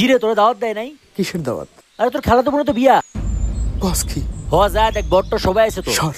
কিরে তোরা দাওয়াত দেয় নাই? কিসের দাওয়াত? আরে তোর খেলা তো মনে তো বিয়া। বস কি? হ যায় দেখ তো সবাই আছে তো। সর।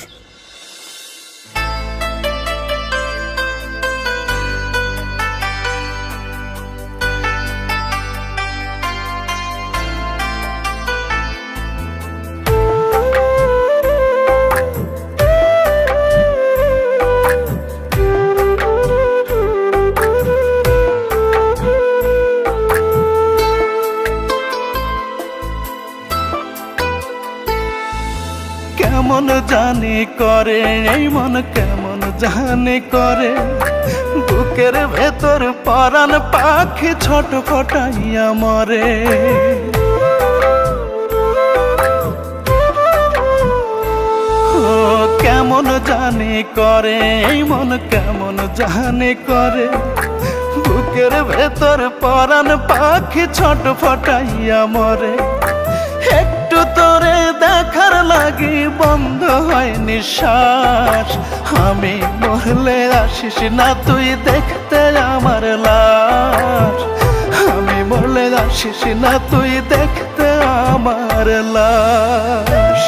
জানি করে, এই মন কেমন জানি করে? বুকের ভেতর পরান পাখি ছোট ফটাইয়া মরে কেমন জানি করে, এই মন কেমন জানি করে? বুকের ভেতর পরান পাখি ছোট ফটাইয়া মরে। তোরে দেখার লাগি বন্ধ হয় নিঃশ্বাস। আমি মরলে আসিস না, তুই দেখতে আমার লাশ। আমি মরলে আসিস না, তুই দেখতে আমার লাশ।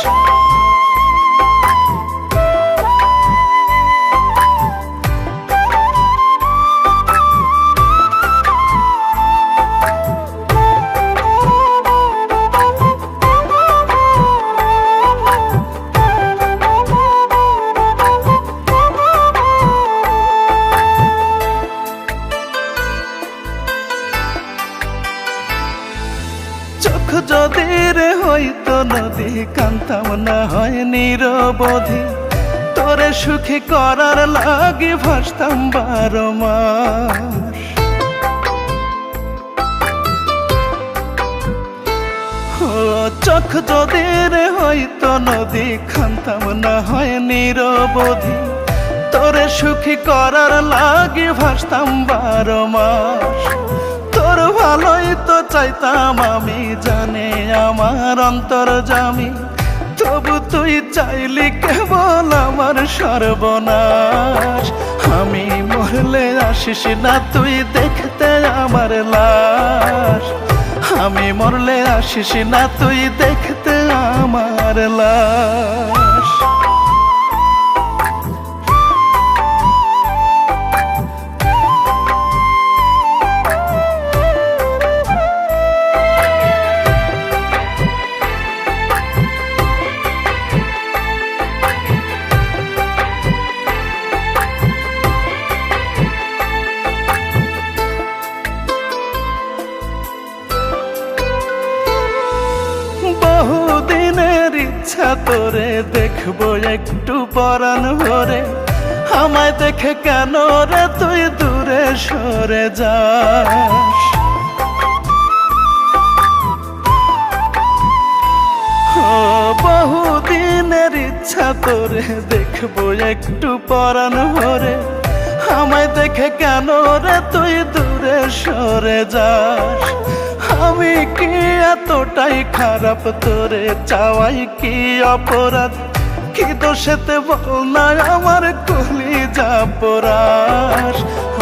চোখ যদি রে হইতো নদী, কান্তাম না হয় নিরবধি। তোরে সুখী করার লাগি ভাসতাম বারো মাস। চোখ যদি রে হইতো নদী খান্তাম না হয় নিরবধি। তোরে সুখী করার লাগে ভাসতাম বারো মাস। তোর ভালোই চাইতাম আমি জানে আমার অন্তর জামি। তবু তুই চাইলি কেবল আমার সর্বনাশ। আমি মরলে আসিস না, তুই দেখতে আমার লাশ। আমি মরলে আসিস না, তুই দেখতে আমার লাশ। ইচ্ছা তোরে দেখব একটু পরাণ ভরে। আমায় দেখে কেন রে তুই দূরে সরে যাস? বহুদিনের ইচ্ছা তোরে দেখব একটু পরাণ ভরে। আমায় দেখে কেন রে তুই দূরে সরে যাস? আমি কি এতটাই খারাপ? তোরে চাওয়াই কি অপরাধ? কি দোষেতে বল না আমার কলি যা পরাস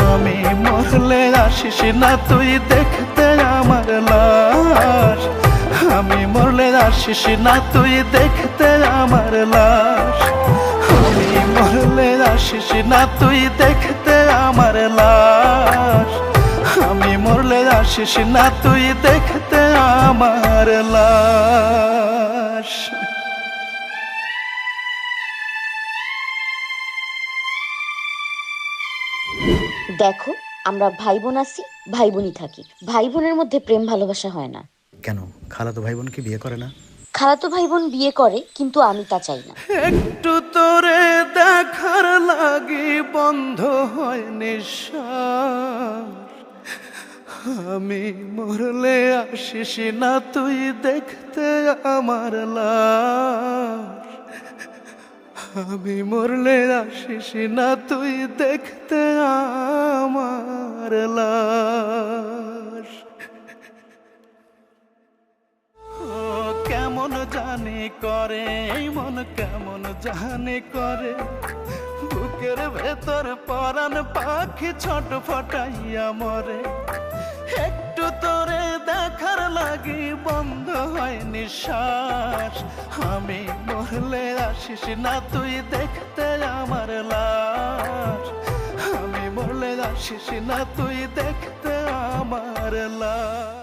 আমি মরলে আসিস না তুই দেখতে আমার লাশ। আমি মরলে আসিস না তুই দেখতে আমার লাশ। আমি মরলে আসিস না তুই দেখতে আসিস না তুই দেখতে আমার লাশ। দেখো আমরা ভাই বোন আছি ভাই বোনই থাকি। ভাই বোনের মধ্যে প্রেম ভালোবাসা হয় না। কেন? খালাতো ভাই বোনকে বিয়ে করে না? খালাতো ভাই বোন বিয়ে করে কিন্তু আমি তা চাই না। একটু তোরে দেখার লাগি বন্ধ হয় নিঃশ্বাস। আমি মরলে আসিস না তুই দেখতে আমার আমি মরলে আসিস না তুই দেখতে আমার কেমন জানি করে মন কেমন জানি করে। বুকের ভেতর পরান পাখি ছোট ফটাইয়া মরে। একটু তোরে দেখার লাগি বন্ধ হয় নিঃশ্বাস। আমি মরলে আসিস না, তুই দেখতে আমার লাশ। আমি মরলে আসিস না, তুই দেখতে আমার লাশ।